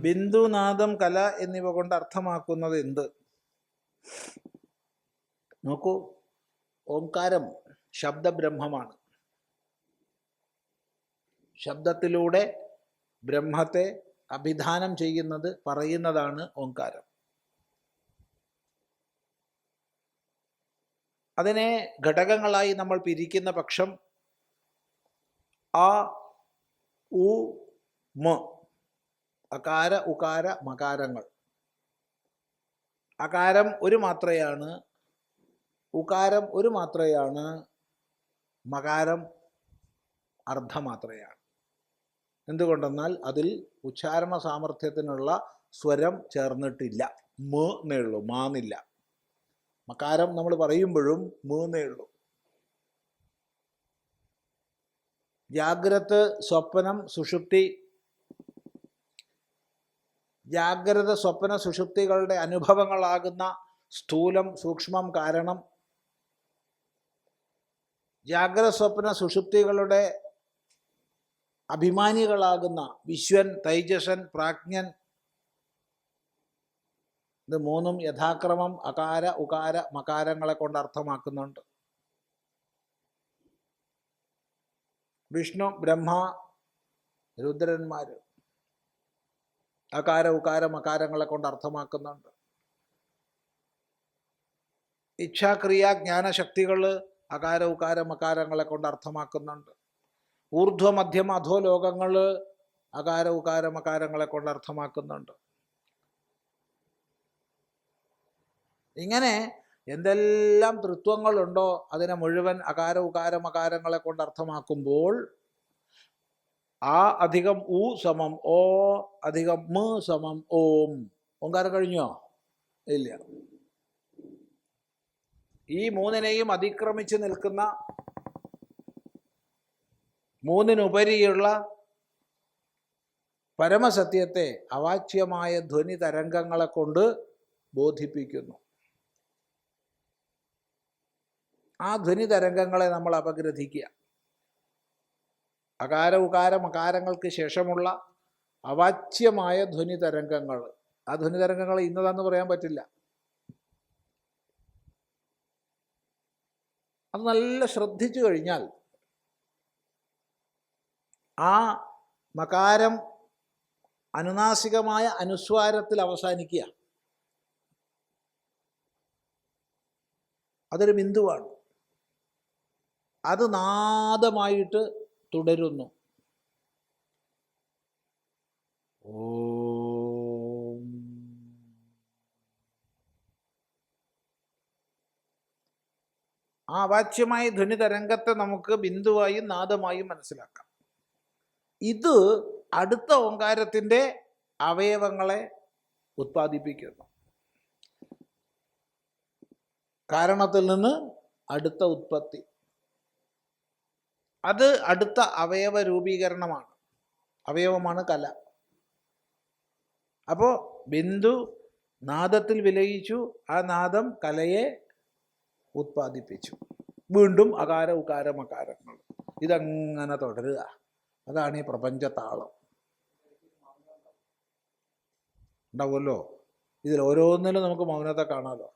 ബിന്ദുനാദം കല എന്നിവ കൊണ്ട് അർത്ഥമാക്കുന്നത് എന്ത്? നോക്കൂ ഓംകാരം ശബ്ദബ്രഹ്മമാണ്. ശബ്ദത്തിലൂടെ ബ്രഹ്മത്തെ അഭിധാനം ചെയ്യുന്നത് പറയുന്നതാണ് ഓംകാരം. അതിനെ ഘടകങ്ങളായി നമ്മൾ പിരിക്കുന്ന പക്ഷം ആ ഉ മ അകാര ഉകാര മകാരങ്ങൾ. അകാരം ഒരു മാത്രയാണ് ഉകാരം ഒരു മാത്രയാണ് മകാരം അർദ്ധമാത്രയാണ്. എന്തുകൊണ്ടെന്നാൽ അതിൽ ഉച്ചാരണ സാമർഥ്യത്തിനുള്ള സ്വരം ചേർന്നിട്ടില്ല. മ എന്നേ ഉള്ളൂ മാന്നില്ല. മകാരം നമ്മൾ പറയുമ്പോഴും മൂന്നേ ഉള്ളൂ. ജാഗ്രത് സ്വപ്നം സുഷുപ്തി. ജാഗ്രത സ്വപ്ന സുഷുപ്തികളുടെ അനുഭവങ്ങളാകുന്ന സ്ഥൂലം സൂക്ഷ്മം കാരണം. ജാഗ്രത സ്വപ്ന സുഷുപ്തികളുടെ അഭിമാനികളാകുന്ന വിശ്വൻ തൈജസൻ പ്രാജ്ഞൻ. ഇത് മൂന്നും യഥാക്രമം അകാര ഉകാര മകാരങ്ങളെ കൊണ്ട് അർത്ഥമാക്കുന്നുണ്ട്. വിഷ്ണു ബ്രഹ്മ രുദ്രന്മാർ അകാര ഉകാര മകാരങ്ങളെ കൊണ്ട് അർത്ഥമാക്കുന്നുണ്ട്. ഇച്ഛാക്രിയ ജ്ഞാനശക്തികൾ അകാര ഉകാര മകാരങ്ങളെ കൊണ്ട് അർത്ഥമാക്കുന്നുണ്ട്. ഊർധ്വ മധ്യമ അധോ ലോകങ്ങൾ അകാര ഉകാര മകാരങ്ങളെ കൊണ്ട് അർത്ഥമാക്കുന്നുണ്ട്. ഇങ്ങനെ എന്തെല്ലാം തൃത്വങ്ങളുണ്ടോ അതിനെ മുഴുവൻ അകാര ഉകാരം അകാരങ്ങളെ കൊണ്ട് അർത്ഥമാക്കുമ്പോൾ ആ അധികം ഉ സമം ഓ അധികം മ സമം ഓം. ഓങ്കാരം കഴിഞ്ഞോ? ഇല്ല. ഈ മൂന്നിനെയും അതിക്രമിച്ച് നിൽക്കുന്ന മൂന്നിനുപരിയുള്ള പരമസത്യത്തെ അവാച്യമായ ധ്വനി തരംഗങ്ങളെ കൊണ്ട് ബോധിപ്പിക്കുന്നു. ആ ധ്വനി തരംഗങ്ങളെ നമ്മൾ അപഗ്രഥിക്കുക. അകാര ഉകാര മകാരങ്ങൾക്ക് ശേഷമുള്ള അവാച്യമായ ധ്വനി തരംഗങ്ങൾ ആ ധ്വനി തരംഗങ്ങൾ ഇന്നതാന്ന് പറയാൻ പറ്റില്ല. അത് നല്ല ശ്രദ്ധിച്ചു കഴിഞ്ഞാൽ ആ മകാരം അനുനാസികമായ അനുസ്വാരത്തിൽ അവസാനിക്കുക. അതൊരു ബിന്ദുവാണ്. അത് നാദമായിട്ട് തുടരുന്നു. ഓം. ആ അവാച്യമായ ധ്വനി തരംഗത്തെ നമുക്ക് ബിന്ദുവായും നാദമായും മനസ്സിലാക്കാം. ഇത് അടുത്ത ഓങ്കാരത്തിന്റെ അവയവങ്ങളെ ഉത്പാദിപ്പിക്കുന്നു. കാരണത്തിൽ നിന്ന് അടുത്ത ഉത്പത്തി. അത് അടുത്ത അവയവ രൂപീകരണമാണ്. അവയവമാണ് കല. അപ്പോൾ ബിന്ദു നാദത്തിൽ വിലയിച്ചു. ആ നാദം കലയെ ഉത്പാദിപ്പിച്ചു. വീണ്ടും അകാര ഉകാരം അകാരങ്ങൾ. ഇതങ്ങനെ തുടരുക. അതാണ് ഈ പ്രപഞ്ച താളം ഉണ്ടാവുമല്ലോ? ഇതിൽ ഓരോന്നിലും നമുക്ക് മൗനത കാണാമല്ലോ